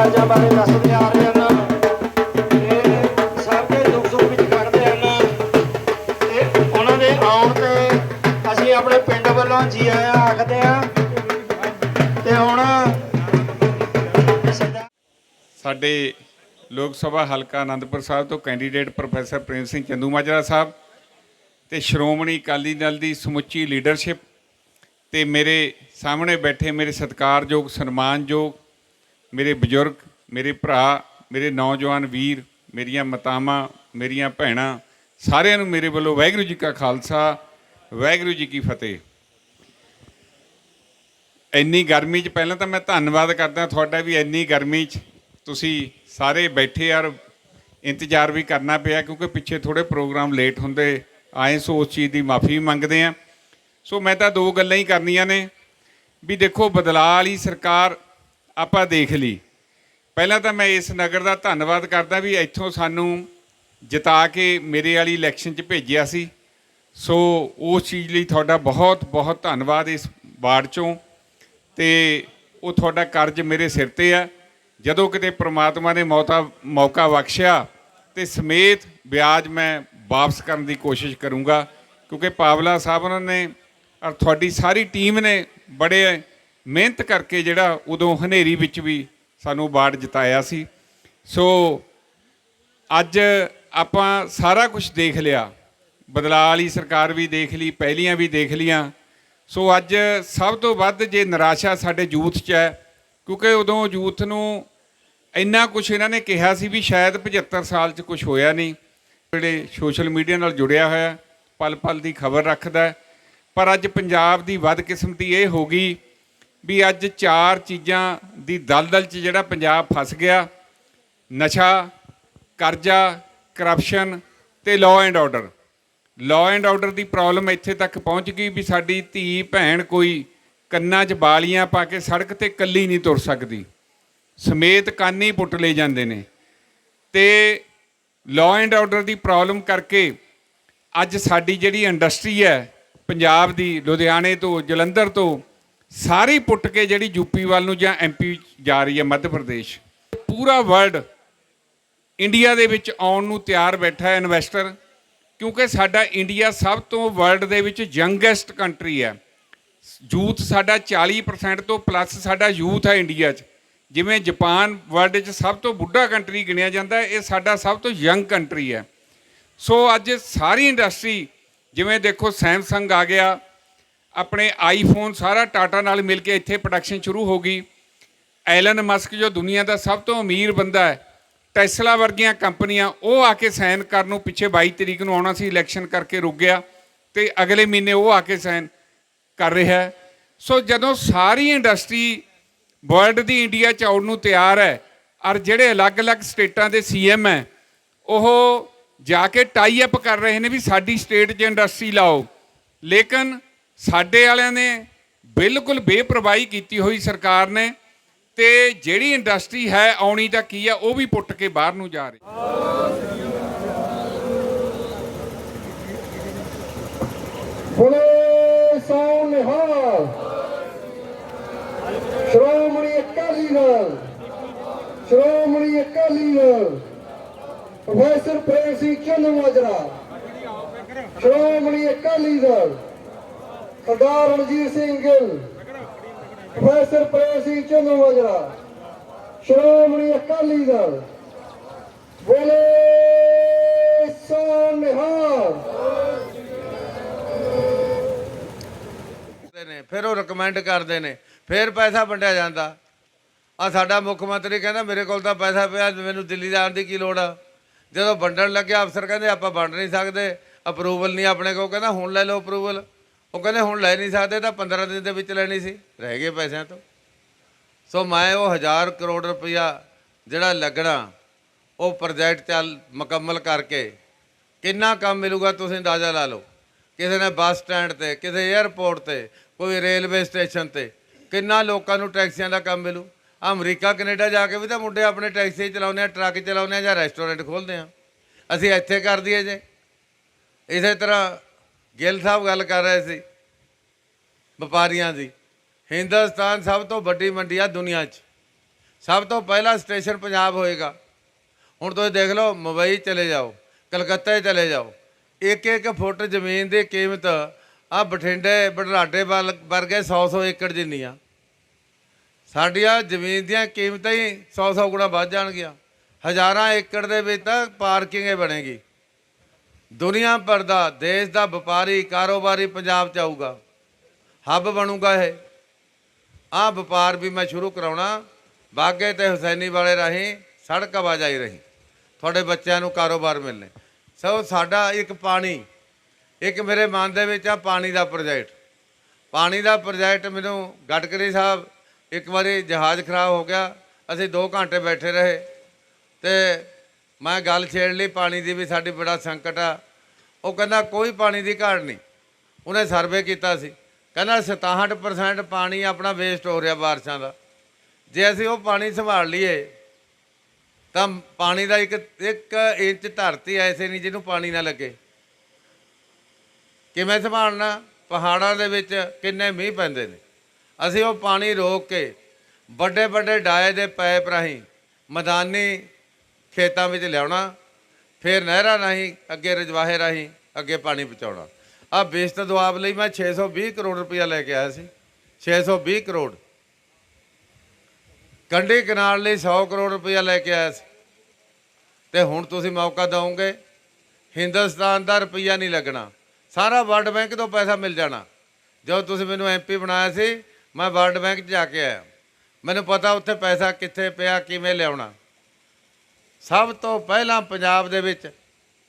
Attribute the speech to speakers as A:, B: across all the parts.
A: ਕਾਰਜਾਂ ਬਾਰੇ ਦੱਸਦੇ ਆ ਰਹੇ ਹਨ। ਤੇ ਸਭ ਦੇ ਦੁੱਖ ਸੁੱਖ ਵਿੱਚ ਖੜਦੇ ਹਨ। ਤੇ ਉਹਨਾਂ ਦੇ ਆਉਣ ਤੇ ਅਸੀਂ ਆਪਣੇ ਪਿੰਡ ਵੱਲੋਂ ਜੀ ਆਇਆਂ ਆਖਦੇ ਹਾਂ। ਤੇ ਹੁਣ
B: ਸਾਡੇ ਲੋਕ ਸਭਾ ਹਲਕਾ ਆਨੰਦਪੁਰ ਸਾਹਿਬ ਤੋਂ ਕੈਂਡੀਡੇਟ ਪ੍ਰੋਫੈਸਰ ਪ੍ਰੇਮ ਸਿੰਘ ਚੰਦੂ ਮਾਜਰਾ ਸਾਹਿਬ ਤੇ ਸ਼੍ਰੋਮਣੀ ਅਕਾਲੀ ਦਲ ਦੀ ਸਮੁੱਚੀ ਲੀਡਰਸ਼ਿਪ ਤੇ ਮੇਰੇ ਸਾਹਮਣੇ ਬੈਠੇ ਮੇਰੇ ਸਤਿਕਾਰਯੋਗ, ਸਨਮਾਨਯੋਗ ਮੇਰੇ ਬਜ਼ੁਰਗ, ਮੇਰੇ ਭਰਾ, ਮੇਰੇ ਨੌਜਵਾਨ ਵੀਰ, ਮੇਰੀਆਂ ਮਤਾਵਾਂ, ਮੇਰੀਆਂ ਭੈਣਾਂ, ਸਾਰਿਆਂ ਨੂੰ ਮੇਰੇ ਵੱਲੋਂ ਵਾਹਿਗੁਰੂ ਜੀ ਕਾ ਖਾਲਸਾ, ਵਾਹਿਗੁਰੂ ਜੀ ਕੀ ਫਤਿਹ। ਇੰਨੀ ਗਰਮੀ 'ਚ ਪਹਿਲਾਂ ਤਾਂ ਮੈਂ ਧੰਨਵਾਦ ਕਰਦਾ ਤੁਹਾਡਾ ਵੀ ਇੰਨੀ ਗਰਮੀ 'ਚ। ਤੁਸੀਂ ਸਾਰੇ ਬੈਠੇ ਯਾਰ, ਇੰਤਜ਼ਾਰ ਵੀ ਕਰਨਾ ਪਿਆ ਕਿਉਂਕਿ ਪਿੱਛੇ ਥੋੜੇ ਪ੍ਰੋਗਰਾਮ ਲੇਟ ਹੁੰਦੇ, ਆਏ ਸੋ ਉਸ ਚੀਜ਼ ਦੀ ਮਾਫੀ ਮੰਗਦੇ ਆ। ਸੋ ਮੈਂ ਤਾਂ ਦੋ ਗੱਲਾਂ ਹੀ ਕਰਨੀਆਂ ਨੇ, ਵੀ ਦੇਖੋ ਬਦਲਾਅ ਵਾਲੀ ਸਰਕਾਰ ਆਪਾਂ ਦੇਖ ਲਈ। ਪਹਿਲਾਂ ਤਾਂ ਮੈਂ ਇਸ ਨਗਰ ਦਾ ਧੰਨਵਾਦ ਕਰਦਾ ਵੀ ਇੱਥੋਂ ਸਾਨੂੰ ਜਿਤਾ ਕੇ ਮੇਰੇ ਵਾਲੀ ਇਲੈਕਸ਼ਨ 'ਚ ਭੇਜਿਆ ਸੀ। ਸੋ ਉਸ ਚੀਜ਼ ਲਈ ਤੁਹਾਡਾ ਬਹੁਤ ਬਹੁਤ ਧੰਨਵਾਦ ਇਸ ਵਾਰਡ 'ਚੋਂ। ਤੇ ਉਹ ਤੁਹਾਡਾ ਕਰਜ਼ ਮੇਰੇ ਸਿਰ ਤੇ ਆ। ਜਦੋਂ ਕਿਤੇ ਪ੍ਰਮਾਤਮਾ ਨੇ ਮੌਤਾ, ਮੌਕਾ ਬਖਸ਼ਿਆ ਤੇ ਸਮੇਤ ਵਿਆਜ ਮੈਂ ਵਾਪਸ ਕਰਨ ਦੀ ਕੋਸ਼ਿਸ਼ ਕਰੂੰਗਾ। ਕਿਉਂਕਿ ਪਾਵਲਾ ਸਾਹਿਬ ਉਹਨਾਂ ਨੇ ਔਰ ਤੁਹਾਡੀ ਸਾਰੀ ਟੀਮ ਨੇ ਬੜੇ ਮਿਹਨਤ ਕਰਕੇ ਜਿਹੜਾ ਉਦੋਂ ਹਨੇਰੀ ਵਿੱਚ ਵੀ ਸਾਨੂੰ ਵਾਰਡ ਜਿਤਾਇਆ ਸੀ। ਸੋ ਅੱਜ ਆਪਾਂ ਸਾਰਾ ਕੁਝ ਦੇਖ ਲਿਆ। ਬਦਲਾਅ ਵਾਲੀ ਸਰਕਾਰ ਵੀ ਦੇਖ ਲਈ, ਪਹਿਲੀਆਂ ਵੀ ਦੇਖ ਲੀਆਂ। ਸੋ ਅੱਜ ਸਭ ਤੋਂ ਵੱਧ ਜੇ ਨਿਰਾਸ਼ਾ ਸਾਡੇ ਯੂਥ 'ਚ ਹੈ, ਕਿਉਂਕਿ ਉਦੋਂ ਯੂਥ ਨੂੰ ਇੰਨਾ ਕੁਝ ਇਹਨਾਂ ਨੇ ਕਿਹਾ ਸੀ ਵੀ ਸ਼ਾਇਦ 75 ਸਾਲ 'ਚ ਕੁਝ ਹੋਇਆ ਨਹੀਂ। ਜਿਹੜੇ ਸੋਸ਼ਲ ਮੀਡੀਆ ਨਾਲ ਜੁੜਿਆ ਹੋਇਆ ਪਲ ਪਲ ਦੀ ਖਬਰ ਰੱਖਦਾ ਪਰ ਅੱਜ ਪੰਜਾਬ ਦੀ ਬਦਕਿਸਮਤੀ ਇਹ ਹੋ ਗਈ ਵੀ ਅੱਜ ਚਾਰ ਚੀਜ਼ਾਂ ਦੀ ਦਲਦਲ 'ਚ ਜਿਹੜਾ ਪੰਜਾਬ ਫਸ ਗਿਆ, ਨਸ਼ਾ, ਕਰਜ਼ਾ ਕਰਪਸ਼ਨ ਤੇ law and order law and order the problem ਇੱਥੇ ਤੱਕ ਪਹੁੰਚ ਗਈ ਵੀ ਸਾਡੀ ਧੀ, ਭੈਣ ਕੋਈ ਕੰਨਾਂ 'ਚ ਬਾਲੀਆਂ ਪਾ ਕੇ ਸੜਕ ਤੇ ਕੱਲੀ ਨਹੀਂ ਤੁਰ ਸਕਦੀ। ਸਮੇਤ ਕੰਨ ਹੀ ਪੁੱਟ ਲਏ ਜਾਂਦੇ ਨੇ। ਤੇ ਲਾਅ ਐਂਡ ਆਰਡਰ ਦੀ ਪ੍ਰੋਬਲਮ ਕਰਕੇ ਅੱਜ ਸਾਡੀ ਜਿਹੜੀ ਇੰਡਸਟਰੀ ਹੈ, ਪੰਜਾਬ ਦੀ, ਲੁਧਿਆਣੇ ਤੋਂ, ਜਲੰਧਰ ਤੋਂ ਸਾਰੀ ਪੁੱਟ ਕੇ ਜਿਹੜੀ ਯੂਪੀ ਵੱਲ ਨੂੰ ਜਾਂ ਐਮਪੀ ਜਾ ਰਹੀ ਹੈ ਮੱਧ ਪ੍ਰਦੇਸ਼, ਪੂਰਾ ਵਰਲਡ ਇੰਡੀਆ ਦੇ ਵਿੱਚ ਆਉਣ ਨੂੰ ਤਿਆਰ ਬੈਠਾ ਹੈ ਇਨਵੈਸਟਰ ਕਿਉਂਕਿ ਸਾਡਾ ਇੰਡੀਆ ਸਭ ਤੋਂ ਵਰਲਡ ਦੇ ਵਿੱਚ ਯੰਗੈਸਟ ਕੰਟਰੀ ਹੈ। ਯੂਥ ਸਾਡਾ 40% ਤੋਂ ਪਲੱਸ ਸਾਡਾ ਯੂਥ ਹੈ ਇੰਡੀਆ 'ਚ। ਜਿਵੇਂ ਜਾਪਾਨ ਵਰਲਡ 'ਚ ਸਭ ਤੋਂ ਬੁੱਢਾ ਕੰਟਰੀ ਗਿਣਿਆ ਜਾਂਦਾ, ਇਹ ਸਾਡਾ ਸਭ ਤੋਂ ਯੰਗ ਕੰਟਰੀ ਹੈ। ਸੋ ਅੱਜ ਸਾਰੀ ਇੰਡਸਟਰੀ ਜਿਵੇਂ ਦੇਖੋ ਸੈਮਸੰਗ ਆ ਗਿਆ ਆਪਣੇ ਆਈਫੋਨ ਸਾਰਾ ਟਾਟਾ ਨਾਲ ਮਿਲ ਕੇ ਇੱਥੇ ਪ੍ਰੋਡਕਸ਼ਨ ਸ਼ੁਰੂ ਹੋ ਗਈ। ਐਲਨ ਮਸਕ ਜੋ ਦੁਨੀਆ ਦਾ ਸਭ ਤੋਂ ਅਮੀਰ ਬੰਦਾ ਹੈ ਟੈਸਲਾ ਵਰਗੀਆਂ ਕੰਪਨੀਆਂ ਉਹ ਆ ਕੇ ਸਾਈਨ ਕਰਨ ਨੂੰ ਪਿੱਛੇ 22 ਤਰੀਕ ਨੂੰ ਆਉਣਾ ਸੀ ਇਲੈਕਸ਼ਨ ਕਰਕੇ ਰੁਕ ਗਿਆ ਤੇ ਅਗਲੇ ਮਹੀਨੇ ਉਹ ਆ ਕੇ ਸਾਈਨ ਕਰ ਰਿਹਾ ਹੈ। ਸੋ ਜਦੋਂ ਸਾਰੀ ਇੰਡਸਟਰੀ ਵਰਲਡ ਦੀ ਇੰਡੀਆ ਚ ਆਉਣ ਨੂੰ ਤਿਆਰ ਹੈ, ਔਰ ਜਿਹੜੇ ਅਲੱਗ-ਅਲੱਗ ਸਟੇਟਾਂ ਦੇ ਸੀਐਮ ਹੈ, ਉਹ ਜਾ ਕੇ ਟਾਈ ਅਪ ਕਰ ਰਹੇ ਨੇ ਵੀ ਸਾਡੀ ਸਟੇਟ 'ਚ ਇੰਡਸਟਰੀ ਲਾਓ। ਲੇਕਿਨ ਸਾਡੇ ਵਾਲਿਆਂ ਨੇ ਬਿਲਕੁਲ ਬੇਪਰਵਾਹੀ ਕੀਤੀ ਹੋਈ ਸਰਕਾਰ ਨੇ ਤੇ ਜਿਹੜੀ ਇੰਡਸਟਰੀ ਹੈ ਆਉਣੀ ਤਾਂ ਕੀ ਆ ਉਹ ਵੀ ਪੁੱਟ ਕੇ ਬਾਹਰ ਨੂੰ ਜਾ ਰਹੀ।
C: ਬੋਲੇ ਸੋ ਨਿਹਾਲ। ਸ਼੍ਰੋਮਣੀ ਅਕਾਲੀ ਦਲ, ਸ਼੍ਰੋਮਣੀ ਅਕਾਲੀ ਦਲ, ਪ੍ਰੋਫੈਸਰ ਪ੍ਰੇਮ ਸਿੰਘ ਚੰਦੂ ਮਾਜਰਾ, ਸ਼੍ਰੋਮਣੀ ਅਕਾਲੀ ਦਲ। ਸਰਦਾਰ ਰਣਜੀਤ ਸਿੰਘ ਗਿੱਲ ਪ੍ਰੋਫੈਸਰ ਪ੍ਰੇਮ ਸਿੰਘ ਚੰਦੂ ਮਾਜਰਾ ਸ਼੍ਰੋਮਣੀ ਅਕਾਲੀ ਦਲ ਬੋਲੇ ਸੋ
D: ਕਰਦੇ ਨੇ, ਫਿਰ ਉਹ ਰეკਮੈਂਡ ਕਰਦੇ ਨੇ, ਫਿਰ ਪੈਸਾ ਵੰਡਿਆ ਜਾਂਦਾ। ਆ ਸਾਡਾ ਮੁੱਖ ਮੰਤਰੀ ਕਹਿੰਦਾ, ਮੇਰੇ ਕੋਲ ਤਾਂ ਪੈਸਾ ਪਿਆ, ਮੈਨੂੰ ਦਿੱਲੀ ਜਾਣ ਦੀ ਕੀ ਲੋੜ ਆ? ਜਦੋਂ ਵੰਡਣ ਲੱਗਿਆ, ਅਫਸਰ ਕਹਿੰਦੇ, ਆਪਾਂ ਵੰਡ ਨਹੀਂ ਸਕਦੇ ਅਪਰੂਵਲ ਨਹੀਂ ਆਪਣੇ ਕੋਲ। ਕਹਿੰਦਾ, ਹੁਣ ਲੈ ਲਓ ਅਪਰੂਵਲ ਉਹ ਕਹਿੰਦੇ ਹੁਣ ਲੈ ਨਹੀਂ ਸਕਦੇ ਤਾਂ 15 ਦਿਨ ਦੇ ਵਿੱਚ ਲੈਣੀ ਸੀ, ਰਹਿ ਗਏ ਪੈਸਿਆਂ ਤੋਂ। ਸੋ ਮੈਂ ਉਹ ਹਜ਼ਾਰ ਕਰੋੜ ਰੁਪਇਆ ਜਿਹੜਾ ਲੱਗਣਾ, ਉਹ ਪ੍ਰੋਜੈਕਟ ਚੱਲ ਮੁਕੰਮਲ ਕਰਕੇ ਕਿੰਨਾ ਕੰਮ ਮਿਲੂਗਾ ਤੁਸੀਂ ਅੰਦਾਜ਼ਾ ਲਾ ਲਓ। ਕਿਸੇ ਨੇ ਬੱਸ ਸਟੈਂਡ ਤੇ, ਕਿਸੇ 에ਅਰਪੋਰਟ ਤੇ, ਕੋਈ ਰੇਲਵੇ ਸਟੇਸ਼ਨ ਤੇ ਕਿੰਨਾ ਲੋਕਾਂ ਨੂੰ ਟੈਕਸੀਆਂ ਦਾ ਕੰਮ ਮਿਲੂ। ਅਮਰੀਕਾ, ਕੈਨੇਡਾ ਜਾ ਕੇ ਵੀ ਤਾਂ ਮੁੰਡੇ ਆਪਣੇ ਟੈਕਸੀ ਚਲਾਉਂਦੇ ਆ, ਟਰੱਕ ਚਲਾਉਂਦੇ ਆ ਜਾਂ ਰੈਸਟੋਰੈਂਟ ਖੋਲਦੇ ਆ। ਅਸੀਂ ਇੱਥੇ ਕਰ ਦਈਏ ਜੇ। ਇਸੇ ਤਰ੍ਹਾਂ ਗਿੱਲ ਸਾਹਿਬ ਗੱਲ ਕਰ ਰਹੇ ਸੀ, ਵਪਾਰੀਆਂ ਦੀ। ਹਿੰਦੁਸਤਾਨ ਸਭ ਤੋਂ ਵੱਡੀ ਮੰਡੀ ਆ ਦੁਨੀਆ 'ਚ। ਸਭ ਤੋਂ ਪਹਿਲਾ ਸਟੇਸ਼ਨ ਪੰਜਾਬ ਹੋਏਗਾ। ਹੁਣ ਤੁਸੀਂ ਦੇਖ ਲਓ, ਮੁੰਬਈ ਚਲੇ ਜਾਓ, ਕਲਕੱਤਾ ਚਲੇ ਜਾਓ। ਇੱਕ ਇੱਕ ਫੁੱਟ ਜ਼ਮੀਨ ਦੀ ਕੀਮਤ ਆ ਬਠਿੰਡੇ ਬੜਰਾਡੇ ਵੱਲ ਵਰਗੇ 100 100 ਏਕੜ ਜਿੰਨੀ ਆ। ਸਾਡੀਆਂ ਜ਼ਮੀਨ ਦੀਆਂ ਕੀਮਤਾਂ ਹੀ 100 100 ਗੁਣਾ ਵੱਧ ਜਾਣਗੀਆਂ। ਹਜ਼ਾਰਾਂ ਏਕੜ ਦੇ ਵਿੱਚ ਤਾਂ ਪਾਰਕਿੰਗ ਹੀ ਬਣੇਗੀ। ਦੁਨੀਆ ਭਰ ਦਾ, ਦੇਸ਼ ਦਾ ਵਪਾਰੀ, ਕਾਰੋਬਾਰੀ ਪੰਜਾਬ ਚ ਆਊਗਾ। ਹੱਬ ਬਣੂਗਾ ਇਹ। ਆਹ ਵਪਾਰ ਵੀ ਮੈਂ ਸ਼ੁਰੂ ਕਰਾਉਣਾ। ਬਾਗੇ ਤੇ ਹੁਸੈਨੀ ਵਾਲੇ ਰਾਹੀਂ ਸੜਕ ਆਵਾਜਾਈ ਰਹੀ। ਤੁਹਾਡੇ ਬੱਚਿਆਂ ਨੂੰ ਕਾਰੋਬਾਰ ਮਿਲਨੇ ਸੋ ਸਾਡਾ ਇੱਕ ਪਾਣੀ, ਇੱਕ ਮੇਰੇ ਮਨ ਦੇ ਵਿੱਚ ਆ ਪਾਣੀ ਦਾ ਪ੍ਰੋਜੈਕਟ। ਪਾਣੀ ਦਾ ਪ੍ਰੋਜੈਕਟ ਮੈਨੂੰ ਗਡਕਰੀ ਸਾਹਿਬ ਇੱਕ ਵਾਰੀ ਜਹਾਜ਼ ਖਰਾਬ ਹੋ ਗਿਆ। ਅਸੀਂ 2 ਘੰਟੇ ਬੈਠੇ ਰਹੇ ਤੇ ਮੈਂ ਗੱਲ ਛੇੜ ਲਈ, ਪਾਣੀ ਦੀ ਵੀ ਸਾਡੀ ਬੜਾ ਸੰਕਟ ਆ। ਉਹ ਕਹਿੰਦਾ, ਕੋਈ ਪਾਣੀ ਦੀ ਘਾਟ ਨਹੀਂ। ਉਹਨੇ ਸਰਵੇ ਕੀਤਾ ਸੀ। ਕਹਿੰਦਾ 67% ਪਾਣੀ ਆਪਣਾ ਵੇਸਟ ਹੋ ਰਿਹਾ ਬਾਰਿਸ਼ਾਂ ਦਾ। ਜੇ ਅਸੀਂ ਉਹ ਪਾਣੀ ਸੰਭਾਲ ਲਈਏ, ਤਾਂ ਪਾਣੀ ਦਾ ਇੱਕ ਇੱਕ ਇੰਚ ਧਰਤੀ ਐਸੇ ਨਹੀਂ ਜਿਹਨੂੰ ਪਾਣੀ ਨਾ ਲੱਗੇ। ਕਿਵੇਂ ਸੰਭਾਲਣਾ? ਪਹਾੜਾਂ ਦੇ ਵਿੱਚ ਕਿੰਨੇ ਮੀਂਹ ਪੈਂਦੇ ਨੇ। ਅਸੀਂ ਉਹ ਪਾਣੀ ਰੋਕ ਕੇ ਵੱਡੇ ਵੱਡੇ ਡਾਏ ਦੇ ਪੈਪ ਰਾਹੀਂ, ਮੈਦਾਨੀ ਖੇਤਾਂ ਵਿੱਚ ਲਿਆਉਣਾ, ਫਿਰ ਨਹਿਰਾਂ ਰਾਹੀਂ, ਅੱਗੇ ਰਜਵਾਹੇ ਰਾਹੀਂ, ਅੱਗੇ ਪਾਣੀ ਪਹੁੰਚਾਉਣਾ। ਆ ਬੇਸਤ ਦੁਆਬ ਲਈ ਮੈਂ 620 ਕਰੋੜ ਰੁਪਇਆ ਲੈ ਕੇ ਆਇਆ ਸੀ। 620 ਕਰੋੜ। ਕੰਢੀ ਕਨਾਲ ਲਈ 100 ਕਰੋੜ ਰੁਪਇਆ ਲੈ ਕੇ ਆਇਆ ਸੀ। ਤੇ ਹੁਣ ਤੁਸੀਂ ਮੌਕਾ ਦਿਓਗੇ, ਹਿੰਦੁਸਤਾਨ ਦਾ ਰੁਪਈਆ ਨਹੀਂ ਲੱਗਣਾ। ਸਾਰਾ ਵਰਲਡ ਬੈਂਕ ਤੋਂ ਪੈਸਾ ਮਿਲ ਜਾਣਾ। ਜਦੋਂ ਤੁਸੀਂ ਮੈਨੂੰ ਐਮਪੀ ਬਣਾਇਆ ਸੀ, ਮੈਂ ਵਰਲਡ ਬੈਂਕ 'ਚ ਜਾ ਕੇ ਆਇਆ। ਮੈਨੂੰ ਪਤਾ ਉੱਥੇ ਪੈਸਾ ਕਿੱਥੇ ਪਿਆ, ਕਿਵੇਂ ਲਿਆਉਣਾ। ਸਭ ਤੋਂ ਪਹਿਲਾਂ ਪੰਜਾਬ ਦੇ ਵਿੱਚ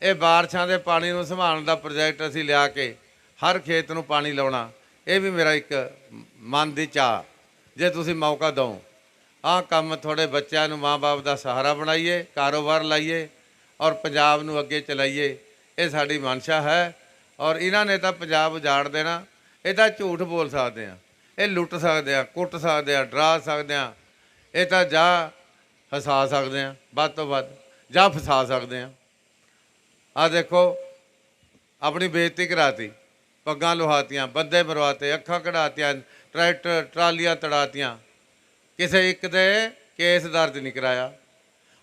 D: ਇਹ ਬਾਰਿਸ਼ਾਂ ਦੇ ਪਾਣੀ ਨੂੰ ਸੰਭਾਲਣ ਦਾ ਪ੍ਰੋਜੈਕਟ ਅਸੀਂ ਲਿਆ ਕੇ ਹਰ ਖੇਤ ਨੂੰ ਪਾਣੀ ਲਾਉਣਾ, ਇਹ ਵੀ ਮੇਰਾ ਇੱਕ ਮਨ ਦੀ ਚਾਹ। ਜੇ ਤੁਸੀਂ ਮੌਕਾ ਦਿਓ, ਆਹ ਕੰਮ ਤੁਹਾਡੇ ਬੱਚਿਆਂ ਨੂੰ ਮਾਂ-ਬਾਪ ਦਾ ਸਹਾਰਾ ਬਣਾਈਏ, ਕਾਰੋਬਾਰ ਲਾਈਏ ਔਰ ਪੰਜਾਬ ਨੂੰ ਅੱਗੇ ਚਲਾਈਏ, ਇਹ ਸਾਡੀ ਮਨਸ਼ਾ ਹੈ ਔਰ ਇਹਨਾਂ ਨੇ ਤਾਂ ਪੰਜਾਬ ਉਜਾੜ ਦੇਣਾ, ਇਹ ਤਾਂ ਝੂਠ ਬੋਲ ਸਕਦੇ ਆ, ਇਹ ਲੁੱਟ ਸਕਦੇ ਆ, ਕੁੱਟ ਸਕਦੇ ਆ, ਡਰਾ ਸਕਦੇ ਆ, ਇਹ ਤਾਂ ਜਾ ਫਸਾ ਸਕਦੇ ਆ ਵੱਧ ਤੋਂ ਵੱਧ, ਜਾਂ ਫਸਾ ਸਕਦੇ ਆ ਆ ਦੇਖੋ, ਆਪਣੀ ਬੇਇੱਜ਼ਤੀ ਕਰਾਤੀ, ਪੱਗਾਂ ਲੁਹਾਤੀਆਂ, ਬੰਦੇ ਮਰਵਾਤੇ, ਅੱਖਾਂ ਕਢਾਤੀਆਂ, ਟਰੈਕਟਰ, ਟਰਾਲੀਆਂ ਤੜਾਤੀਆਂ। ਕਿਸੇ ਇੱਕ ਦੇ ਕੇਸ ਦਰਜ ਨਹੀਂ ਕਰਾਇਆ।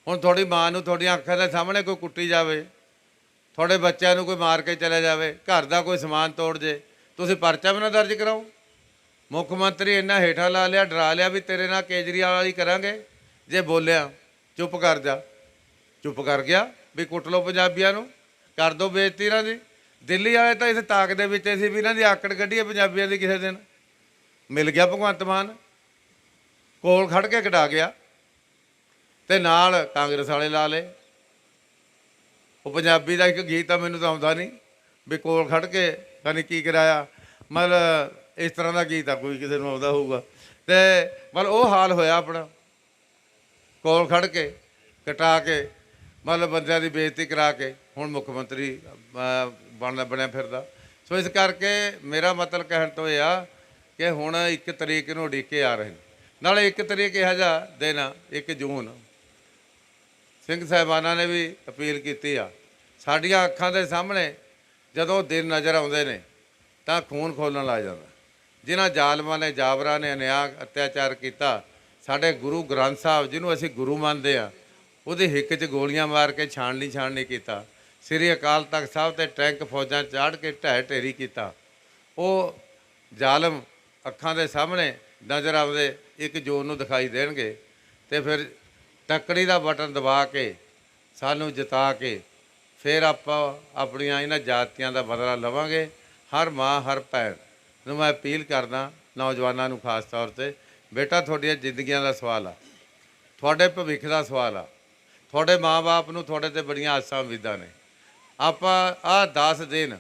D: ਹੁਣ ਤੁਹਾਡੀ ਮਾਂ ਨੂੰ ਤੁਹਾਡੀਆਂ ਅੱਖਾਂ ਦੇ ਸਾਹਮਣੇ ਕੋਈ ਕੁੱਟੀ ਜਾਵੇ, ਤੁਹਾਡੇ ਬੱਚਿਆਂ ਨੂੰ ਕੋਈ ਮਾਰ ਕੇ ਚਲੇ ਜਾਵੇ, ਘਰ ਦਾ ਕੋਈ ਸਮਾਨ ਤੋੜ ਜੇ, ਤੁਸੀਂ ਪਰਚਾ ਵੀ ਨਾ ਦਰਜ ਕਰਾਓ। ਮੁੱਖ ਮੰਤਰੀ ਇੰਨਾ ਹੇਠਾਂ ਲਾ ਲਿਆ, ਡਰਾ ਲਿਆ ਵੀ ਤੇਰੇ ਨਾਲ ਕੇਜਰੀਵਾਲ ਵਾਲੀ ਕਰਾਂਗੇ। ਜੇ ਬੋਲਿਆ, ਚੁੱਪ ਕਰ ਜਾ। ਚੁੱਪ ਕਰ ਗਿਆ, ਵੀ ਕੁੱਟ ਲਓ ਪੰਜਾਬੀਆਂ ਨੂੰ। ਕਰ ਦੋ ਬੇਇੱਜ਼ਤੀ ਇਹਨਾਂ ਦੀ। ਦਿੱਲੀ ਵਾਲੇ ਤਾਂ ਇਸ ਤਾਕ ਦੇ ਵਿੱਚ ਸੀ ਵੀ ਇਹਨਾਂ ਦੀ ਆਕੜ ਕੱਢੀਏ ਪੰਜਾਬੀਆਂ ਦੀ ਕਿਸੇ ਦਿਨ। ਮਿਲ ਗਿਆ ਭਗਵੰਤ ਮਾਨ। ਕੋਲ ਖੜ ਕੇ ਕਟਾ ਗਿਆ। ਤੇ ਨਾਲ ਕਾਂਗਰਸ ਵਾਲੇ ਲਾ ਲਏ। ਉਹ ਪੰਜਾਬੀ ਦਾ ਇੱਕ ਗੀਤ ਆ ਮੈਨੂੰ ਤਾਂ ਆਉਂਦਾ ਨਹੀਂ। ਵੀ ਕੋਲ ਖੜ ਕੇ ਕਨੀ ਕੀ ਕਰਾਇਆ। ਮਤਲਬ ਇਸ ਤਰ੍ਹਾਂ ਦਾ ਗੀਤ ਆ, ਕੋਈ ਕਿਸੇ ਨੂੰ ਆਉਂਦਾ ਹੋਊਗਾ। ਤੇ ਮਤਲਬ ਉਹ ਹਾਲ ਹੋਇਆ ਆਪਣਾ। ਕੋਲ ਖੜ ਕੇ ਕਟਾ ਕੇ ਮਤਲਬ ਬੰਦਿਆਂ ਦੀ ਬੇਇੱਜ਼ਤੀ ਕਰਾ ਕੇ ਹੁਣ ਮੁੱਖ ਮੰਤਰੀ ਅਹ, ਬਣਦਾ ਬਣਿਆ ਫਿਰਦਾ। ਸੋ ਇਸ ਕਰਕੇ ਮੇਰਾ ਮਤਲਬ ਕਹਿਣ ਤੋਂ ਇਹ ਆ ਕਿ ਹੁਣ ਇੱਕ ਤਰੀਕ ਨੂੰ ਉਡੀਕੇ ਆ ਰਹੇ ਨੇ। ਨਾਲੇ ਇੱਕ ਤਰੀਕ ਇਹੋ ਜਿਹਾ ਦਿਨ ਆ 1 ਜੂਨ। ਸਿੰਘ ਸਾਹਿਬਾਨਾਂ ਨੇ ਵੀ ਅਪੀਲ ਕੀਤੀ ਆ। ਸਾਡੀਆਂ ਅੱਖਾਂ ਦੇ ਸਾਹਮਣੇ ਜਦੋਂ ਦਿਨ ਨਜ਼ਰ ਆਉਂਦੇ ਨੇ ਤਾਂ ਖੂਨ ਖੋਲਣ ਲੱਗ ਜਾਂਦਾ। ਜਿਨ੍ਹਾਂ ਜ਼ਾਲਮਾਂ ਨੇ ਜਾਬਰਾਂ ਨੇ ਅਨਿਆਂ ਅਤਿਆਚਾਰ ਕੀਤਾ ਸਾਡੇ ਗੁਰੂ ਗ੍ਰੰਥ ਸਾਹਿਬ, ਜਿਹਨੂੰ ਅਸੀਂ ਗੁਰੂ ਮੰਨਦੇ ਆ ਉਹਦੇ ਹਿੱਕ 'ਚ ਗੋਲੀਆਂ ਮਾਰ ਕੇ ਛਾਣਨੀ ਛਾਣਨੀ ਕੀਤਾ। ਸ੍ਰੀ ਅਕਾਲ ਤਖਤ ਸਾਹਿਬ ਤੇ ਟੈਂਕ ਫੌਜਾਂ ਚਾੜ ਕੇ ਢਹਿ ਢੇਰੀ ਕੀਤਾ। ਉਹ ਜ਼ਾਲਮ ਅੱਖਾਂ ਦੇ ਸਾਹਮਣੇ ਨਜ਼ਰ ਆਉਂਦੇ, ਇੱਕ ਜੂਨ ਨੂੰ ਦਿਖਾਈ ਦੇਣਗੇ ਤੇ ਫਿਰ ਟੱਕੜੀ ਦਾ ਬਟਨ ਦਬਾ ਕੇ, ਸਾਨੂੰ ਜਿਤਾ ਕੇ, ਫਿਰ ਆਪਾਂ ਆਪਣੀਆਂ ਇਹਨਾਂ ਜਾਤੀਆਂ ਦਾ ਬਦਲਾ ਲਵਾਂਗੇ। ਹਰ ਮਾਂ, ਹਰ ਭੈਣ ਨੂੰ ਮੈਂ ਅਪੀਲ ਕਰਦਾ, ਨੌਜਵਾਨਾਂ ਨੂੰ ਖਾਸ ਤੌਰ ਤੇ ਬੇਟਾ, ਤੁਹਾਡੀਆਂ ਜ਼ਿੰਦਗੀਆਂ ਦਾ ਸਵਾਲ ਆ। ਤੁਹਾਡੇ ਭਵਿੱਖ ਦਾ ਸਵਾਲ ਆ। ਤੁਹਾਡੇ ਮਾਪੇ ਨੂੰ ਤੁਹਾਡੇ ਤੇ ਬੜੀਆਂ ਆਸਾਂ ਉਮੀਦਾਂ ਨੇ। ਆਪਾਂ ਆਹ 10 ਦਿਨ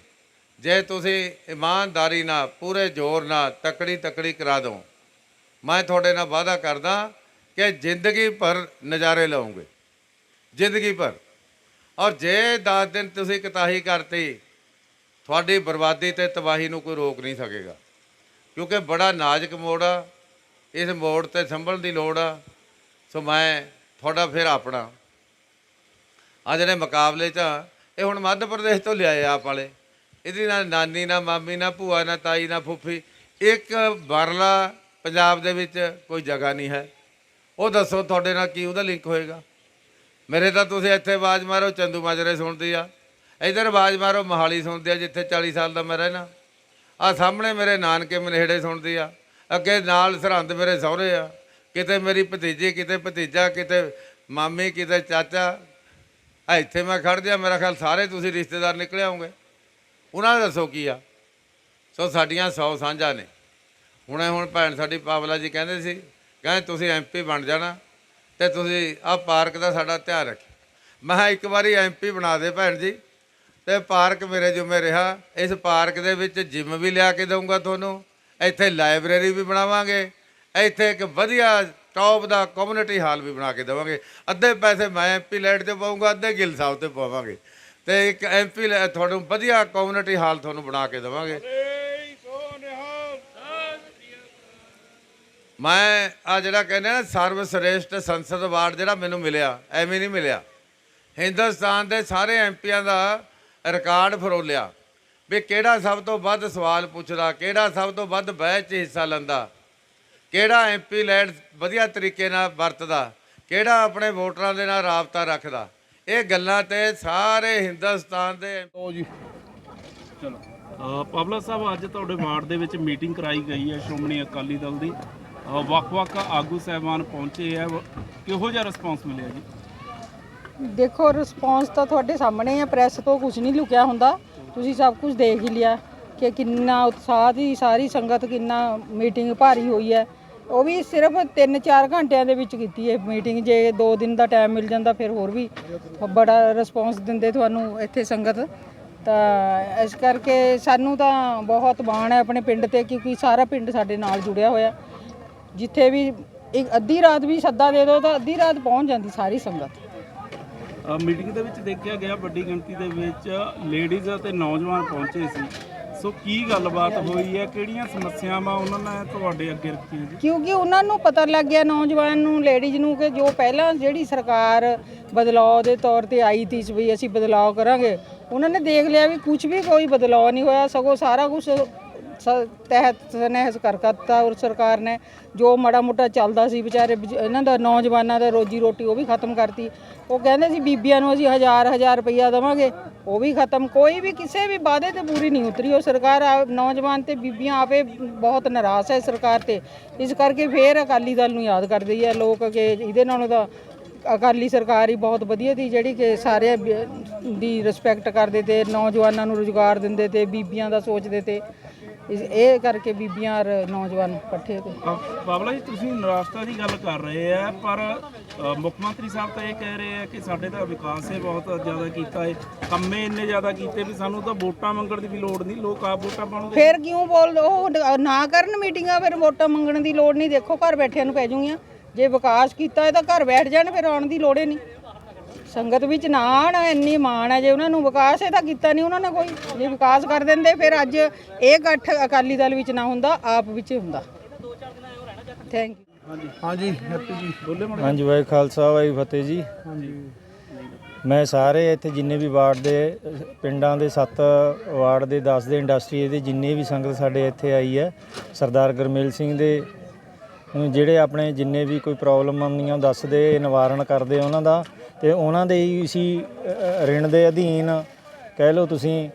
D: ਜੇ ਤੁਸੀਂ ਇਮਾਨਦਾਰੀ ਨਾਲ, ਪੂਰੇ ਜ਼ੋਰ ਨਾਲ ਤਕੜੀ ਤਕੜੀ ਕਰਾ ਦੋ, ਮੈਂ ਤੁਹਾਡੇ ਨਾਲ ਵਾਅਦਾ ਕਰਦਾ ਕਿ ਜ਼ਿੰਦਗੀ ਭਰ ਨਜ਼ਾਰੇ ਲਓਗੇ। ਜ਼ਿੰਦਗੀ ਭਰ। ਔਰ ਜੇ 10 ਦਿਨ ਤੁਸੀਂ ਕਤਾਹੀ ਕਰਤੀ, ਤੁਹਾਡੀ ਬਰਬਾਦੀ ਤੇ ਤਬਾਹੀ ਨੂੰ ਕੋਈ ਰੋਕ ਨਹੀਂ ਸਕੇਗਾ। ਕਿਉਂਕਿ ਬੜਾ ਨਾਜ਼ੁਕ ਮੋੜ ਆ। ਇਸ ਮੋੜ ਤੇ ਸੰਭਲਣ ਦੀ ਲੋੜ ਆ ਸੋ ਮੈਂ ਤੁਹਾਡਾ ਫਿਰ ਆਪਣਾ। ਆ ਜਿਹੜੇ ਮੁਕਾਬਲੇ 'ਚ ਆ, ਇਹ ਹੁਣ ਮੱਧ ਪ੍ਰਦੇਸ਼ ਤੋਂ ਲਿਆਏ ਆਪ ਵਾਲੇ। ਇਹਦੀ ਨਾਲ ਨਾਨੀ ਨਾ ਮਾਮੀ ਨਾ ਭੂਆ ਨਾ ਤਾਈ ਨਾ ਫੁੱਫੀ ਇੱਕ ਬਰਲਾ ਪੰਜਾਬ ਦੇ ਵਿੱਚ ਕੋਈ ਜਗ੍ਹਾ ਨਹੀਂ ਹੈ। ਉਹ ਦੱਸੋ ਤੁਹਾਡੇ ਨਾਲ ਕੀ ਉਹਦਾ ਲਿੰਕ ਹੋਏਗਾ? ਮੇਰੇ ਤਾਂ ਤੁਸੀਂ ਇੱਥੇ ਆਵਾਜ਼ ਮਾਰੋ ਚੰਦੂ ਮਾਜਰੇ ਸੁਣਦੀ ਆ। ਇਧਰ ਆਵਾਜ਼ ਮਾਰੋ ਮਹਾਲੀ ਸੁਣਦੀ ਆ ਜਿੱਥੇ 40 ਸਾਲ ਦਾ ਮੈਂ ਰਹਿਣਾ। ਆ ਸਾਹਮਣੇ ਮੇਰੇ ਨਾਨਕੇ ਮਨੇੜੇ ਸੁਣਦੀ ਆ। ਅੱਗੇ ਨਾਲ ਸਰਹੰਦ ਮੇਰੇ ਸਹੁਰੇ ਆ। ਕਿਤੇ ਮੇਰੀ ਭਤੀਜੀ, ਕਿਤੇ ਭਤੀਜਾ, ਕਿਤੇ ਮਾਮੀ, ਕਿਤੇ ਚਾਚਾ। ਇੱਥੇ ਮੈਂ ਖੜ ਗਿਆ, ਮੇਰਾ ਖਿਆਲ ਸਾਰੇ ਤੁਸੀਂ ਰਿਸ਼ਤੇਦਾਰ ਨਿਕਲੇ ਆਉਂਗੇ ਉਹਨਾਂ ਦਾ ਦੱਸੋ ਕੀ ਆ? ਸੋ ਸਾਡੀਆਂ 100 ਸਾਂਝਾਂ ਨੇ। ਹੁਣੇ ਹੁਣ ਭੈਣ ਸਾਡੀ ਪਾਵਲਾ ਜੀ ਕਹਿੰਦੇ ਸੀ, ਕਹਿੰਦੇ ਤੁਸੀਂ ਐਮਪੀ ਬਣ ਜਾਣਾ ਤੇ ਤੁਸੀਂ ਆਹ ਪਾਰਕ ਦਾ ਸਾਡਾ ਧਿਆਨ ਰੱਖਿਓ। ਮੈਂ ਕਿਹਾ ਇੱਕ ਵਾਰੀ ਐਮਪੀ ਬਣਾ ਦੇ ਭੈਣ ਜੀ ਤੇ ਪਾਰਕ ਮੇਰੇ ਜੁਮੇ ਰਿਹਾ। ਇਸ ਪਾਰਕ ਦੇ ਵਿੱਚ ਜਿਮ ਵੀ ਲਿਆ ਕੇ ਦਊਂਗਾ ਤੁਹਾਨੂੰ। ਇੱਥੇ ਲਾਇਬ੍ਰੇਰੀ ਵੀ ਬਣਾਵਾਂਗੇ, ਇੱਥੇ ਇੱਕ ਵਧੀਆ ਟੌਪ ਦਾ ਕਮਿਊਨਿਟੀ ਹਾਲ ਵੀ ਬਣਾ ਕੇ ਦੇਵਾਂਗੇ। ਅੱਧੇ ਪੈਸੇ ਮੈਂ ਐਮਪੀ ਲੈਟ ਤੇ ਪਾਉਂਗਾ ਅੱਧੇ ਗਿੱਲ ਸਾਹਿਬ ਤੇ ਪਾਵਾਂਗੇ। ਤੇ ਇੱਕ ਐਮਪੀ ਤੁਹਾਨੂੰ ਵਧੀਆ ਕਮਿਊਨਿਟੀ ਹਾਲ ਤੁਹਾਨੂੰ ਬਣਾ ਕੇ ਦੇਵਾਂਗੇ। ਮੈਂ ਆ ਜਿਹੜਾ ਕਹਿੰਦੇ ਨਾ ਸਰਵ ਸ੍ਰੇਸ਼ਟ ਸੰਸਦ ਅਵਾਰਡ ਜਿਹੜਾ ਮੈਨੂੰ ਮਿਲਿਆ, ਐਵੇਂ ਨਹੀਂ ਮਿਲਿਆ। ਹਿੰਦੁਸਤਾਨ ਦੇ ਸਾਰੇ ਐਮਪੀਆਂ ਦਾ ਰਿਕਾਰਡ ਫਰੋਲਿਆ। ਵੀ ਕਿਹੜਾ ਸਭ ਤੋਂ ਵੱਧ ਸਵਾਲ ਪੁੱਛਦਾ ਕਿਹੜਾ ਸਭ ਤੋਂ ਵੱਧ ਬਹਿਸ 'ਚ ਹਿੱਸਾ ਲੈਂਦਾ? ਕਿਹੜਾ ਐਮਪੀ ਲੈਂਡ ਵਧੀਆ ਤਰੀਕੇ ਨਾਲ ਵਰਤਦਾ? ਕਿਹੜਾ ਆਪਣੇ ਵੋਟਰਾਂ ਦੇ ਨਾਲ ਰਾਬਤਾ ਰੱਖਦਾ? ਇਹ ਗੱਲਾਂ ਤੇ ਸਾਰੇ ਹਿੰਦੁਸਤਾਨ ਦੇ
E: ਚਲੋ। ਅ, ਪਾਵਲਾ ਸਾਹਿਬ ਅੱਜ ਤੁਹਾਡੇ ਵਾਰਡ ਦੇ ਵਿੱਚ ਮੀਟਿੰਗ ਕਰਾਈ ਗਈ ਹੈ ਸ਼੍ਰੋਮਣੀ ਅਕਾਲੀ ਦਲ ਦੀ। ਵੱਖ-ਵੱਖ ਆਗੂ ਸਹਿਬਾਨ ਪਹੁੰਚੇ ਹੈ। ਵ- ਕਿਹੋ ਜਿਹਾ ਰਿਸਪੌਂਸ ਮਿਲਿਆ ਜੀ?
F: ਦੇਖੋ ਰਿਸਪੌਂਸ ਤਾਂ ਤੁਹਾਡੇ ਸਾਹਮਣੇ ਹੈ। ਪ੍ਰੈਸ ਤੋਂ ਕੁਝ ਨਹੀਂ ਲੁਕਿਆ ਹੁੰਦਾ। ਤੁਸੀਂ ਸਭ ਕੁਝ ਦੇਖ ਹੀ ਲਿਆ ਕਿ ਕਿੰਨਾ ਉਤਸ਼ਾਹ ਦੀ ਸਾਰੀ ਸੰਗਤ, ਕਿੰਨਾ ਮੀਟਿੰਗ ਭਾਰੀ ਹੋਈ ਹੈ। ਉਹ ਵੀ ਸਿਰਫ 3-4 ਘੰਟਿਆਂ ਦੇ ਵਿੱਚ ਕੀਤੀ ਹੈ ਮੀਟਿੰਗ ਜੇ 2 ਦਿਨ ਦਾ ਟਾਈਮ ਮਿਲ ਜਾਂਦਾ ਫਿਰ ਹੋਰ ਵੀ ਬੜਾ ਰਿਸਪੌਂਸ ਦਿੰਦੇ ਤੁਹਾਨੂੰ ਇੱਥੇ ਸੰਗਤ। ਤਾਂ ਇਸ ਕਰਕੇ ਸਾਨੂੰ ਤਾਂ ਬਹੁਤ ਮਾਣ ਹੈ ਆਪਣੇ ਪਿੰਡ ਤੇ ਕਿਉਂਕਿ ਸਾਰਾ ਪਿੰਡ ਸਾਡੇ ਨਾਲ ਜੁੜਿਆ ਹੋਇਆ। ਜਿੱਥੇ ਵੀ ਇੱਕ ਅੱਧੀ ਰਾਤ ਵੀ ਸੱਦਾ ਦੇ ਦਿਓ ਤਾਂ ਅੱਧੀ ਰਾਤ ਪਹੁੰਚ ਜਾਂਦੀ ਸਾਰੀ ਸੰਗਤ।
E: ਮੀਟਿੰਗ ਦੇ ਵਿੱਚ ਦੇਖਿਆ ਗਿਆ ਵੱਡੀ ਗਿਣਤੀ ਦੇ ਵਿੱਚ ਲੇਡੀਜ਼ ਅਤੇ ਨੌਜਵਾਨ ਪਹੁੰਚੇ ਸੀ। ਸੋ ਕੀ ਗੱਲਬਾਤ ਹੋਈ ਹੈ? ਕਿਹੜੀਆਂ ਸਮੱਸਿਆਵਾਂ ਉਹਨਾਂ ਨੇ ਤੁਹਾਡੇ ਅੱਗੇ ਰੱਖੀਆਂ ਜੀ?
F: ਕਿਉਂਕਿ ਉਹਨਾਂ ਨੂੰ ਪਤਾ ਲੱਗ ਗਿਆ ਨੌਜਵਾਨ ਨੂੰ, ਲੇਡੀਜ਼ ਨੂੰ ਕਿ ਜੋ ਪਹਿਲਾਂ ਜਿਹੜੀ ਸਰਕਾਰ ਬਦਲਾਅ ਦੇ ਤੌਰ ਤੇ ਆਈ ਤੀ ਵੀ ਅਸੀਂ ਬਦਲਾਅ ਕਰਾਂਗੇ, ਉਹਨਾਂ ਨੇ ਦੇਖ ਲਿਆ ਵੀ ਕੁਝ ਵੀ ਕੋਈ ਬਦਲਾਅ ਨਹੀਂ ਹੋਇਆ, ਸਗੋਂ ਸਾਰਾ ਕੁਝ ਤਹਿਤ ਸਨਹਿਸ ਕਰ ਦਿੱਤਾ ਔਰ ਸਰਕਾਰ ਨੇ ਜੋ ਮਾੜਾ ਮੋਟਾ ਚੱਲਦਾ ਸੀ, ਵਿਚਾਰੇ ਬਜ- ਇਹਨਾਂ ਦਾ ਨੌਜਵਾਨਾਂ ਦਾ ਰੋਜੀ ਰੋਟੀ ਉਹ ਵੀ ਖਤਮ ਕਰਤੀ। ਉਹ ਕਹਿੰਦੇ ਸੀ, ਬੀਬੀਆਂ ਨੂੰ ਅਸੀਂ ਹਜ਼ਾਰ ਹਜ਼ਾਰ ਰੁਪਈਆ ਦੇਵਾਂਗੇ, ਉਹ ਵੀ ਖਤਮ। ਕੋਈ ਵੀ ਕਿਸੇ ਵੀ ਵਾਅਦੇ ਤੇ ਪੂਰੀ ਨਹੀਂ ਉਤਰੀ। ਉਹ ਸਰਕਾਰ ਆ- ਨੌਜਵਾਨ ਤੇ ਬੀਬੀਆਂ ਆਪੇ ਬਹੁਤ ਨਾਰਾਜ਼ ਹੈ ਸਰਕਾਰ ਤੇ। ਇਸ ਕਰਕੇ ਫੇਰ ਅਕਾਲੀ ਦਲ ਨੂੰ ਯਾਦ ਕਰਦੇ ਹੈ ਲੋਕ ਕਿ ਇਹਦੇ ਨਾਲੋਂ ਤਾਂ ਅਕਾਲੀ ਸਰਕਾਰ ਹੀ ਬਹੁਤ ਵਧੀਆ ਸੀ, ਜਿਹੜੀ ਕਿ ਸਾਰੇ ਬ- ਦੀ ਰਿਸਪੈਕਟ ਕਰਦੇ ਤੇ, ਨੌਜਵਾਨਾਂ ਨੂੰ ਰੁਜ਼ਗਾਰ ਦਿੰਦੇ ਤੇ, ਬੀਬੀਆਂ ਦਾ ਸੋਚਦੇ ਤੇ। ਇਸ- ਇਹ ਕਰਕੇ ਬੀਬੀਆਂ ਔਰ ਨੌਜਵਾਨ ਇਕੱਠੇ
E: ਅ, ਬਾਬਲਾ ਜੀ ਤੁਸੀਂ ਨਿਰਾਸ਼ਤਾ ਦੀ ਗੱਲ ਕਰ ਰਹੇ ਆ ਪਰ ਅ, ਮੁੱਖ ਮੰਤਰੀ ਸਾਹਿਬ ਤਾਂ ਇਹ ਕਹਿ ਰਹੇ ਆ ਕਿ ਸਾਡੇ ਤਾਂ ਵਿਕਾਸ ਹੈ ਬਹੁਤ ਜ਼ਿਆਦਾ ਕੀਤਾ ਹੈ ਕੰਮੇ ਇੰਨੇ ਜ਼ਿਆਦਾ ਕੀਤੇ ਵੀ ਸਾਨੂੰ ਤਾਂ ਵੋਟਾਂ ਮੰਗਣ ਦੀ ਵੀ ਲੋੜ ਨਹੀਂ ਲੋਕ ਆਪ ਵੋਟਾਂ ਪਾਉਣਗੇ
F: ਫਿਰ ਕਿਉਂ ਬੋਲ ਉਹ ਡ- ਨਾ ਕਰਨ ਮੀਟਿੰਗਾਂ ਫਿਰ ਵੋਟਾਂ ਮੰਗਣ ਦੀ ਲੋੜ ਨਹੀਂ। ਦੇਖੋ ਘਰ ਬੈਠਿਆਂ ਨੂੰ ਪੈ ਜੂਗੀਆਂ ਜੇ ਵਿਕਾਸ ਕੀਤਾ ਹੈ ਤਾਂ ਘਰ ਬੈਠ ਜਾਣ ਫਿਰ ਆਉਣ ਦੀ ਲੋੜ ਹੀ ਨਹੀਂ। ਸੰਗਤ ਵਿੱਚ ਨਾ ਆਉਣ ਇੰਨੀ ਮਾਣ ਹੈ ਜੇ ਉਹਨਾਂ ਨੂੰ ਵਿਕਾਸ ਹੈ ਤਾਂ ਕੀਤਾ ਨਹੀਂ ਉਹਨਾਂ ਨੇ ਕੋਈ ਜੇ ਵਿਕਾਸ ਕਰ ਦਿੰਦੇ ਫਿਰ ਅੱਜ ਇਹ ਇਕੱਠ ਅਕਾਲੀ ਦਲ ਵਿੱਚ ਨਾ ਹੁੰਦਾ ਆਪ ਵਿੱਚ ਹੁੰਦਾ। ਥੈਂਕ ਯੂ
C: ਹਾਂਜੀ ਹੈਪੀ ਜੀ
A: ਹਾਂਜੀ ਵਾਹਿ ਖਾਲਸਾ ਵਾਹਿ ਫਤਿਹ ਜੀ। ਮੈਂ ਸਾਰੇ ਇੱਥੇ ਜਿੰਨੇ ਵੀ ਵਾਰਡ ਦੇ ਪਿੰਡਾਂ ਦੇ 7 ਵਾਰਡ ਦੇ 10 ਦੇ ਇੰਡਸਟਰੀ ਦੇ ਜਿੰਨੇ ਵੀ ਸੰਗਤ ਸਾਡੇ ਇੱਥੇ ਆਈ ਹੈ ਸਰਦਾਰ ਗੁਰਮੇਲ ਸਿੰਘ ਦੇ ਜਿਹੜੇ ਆਪਣੇ ਜਿੰਨੇ ਵੀ ਕੋਈ ਪ੍ਰੋਬਲਮ ਆਉਂਦੀਆਂ ਦੱਸਦੇ ਨਿਵਾਰਨ ਕਰਦੇ ਉਹਨਾਂ ਦਾ ਤੇ ਉਹਨਾਂ ਦੇ ਹੀ ਸੀ ਰਿਣ ਦੇ ਅਧੀਨ ਕਹਿ ਲਓ ਤੁਸੀਂ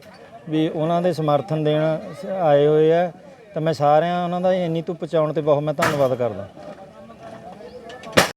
A: ਵੀ ਉਹਨਾਂ ਦੇ ਸਮਰਥਨ ਦੇਣ ਸ- ਆਏ ਹੋਏ ਆ। ਤਾਂ ਮੈਂ ਸਾਰਿਆਂ ਉਹਨਾਂ ਦਾ ਇੰਨੀ ਧੁੱਪ ਚਾਉਣ ਤੇ ਬਹੁਤ ਮੈਂ ਧੰਨਵਾਦ ਕਰਦਾ।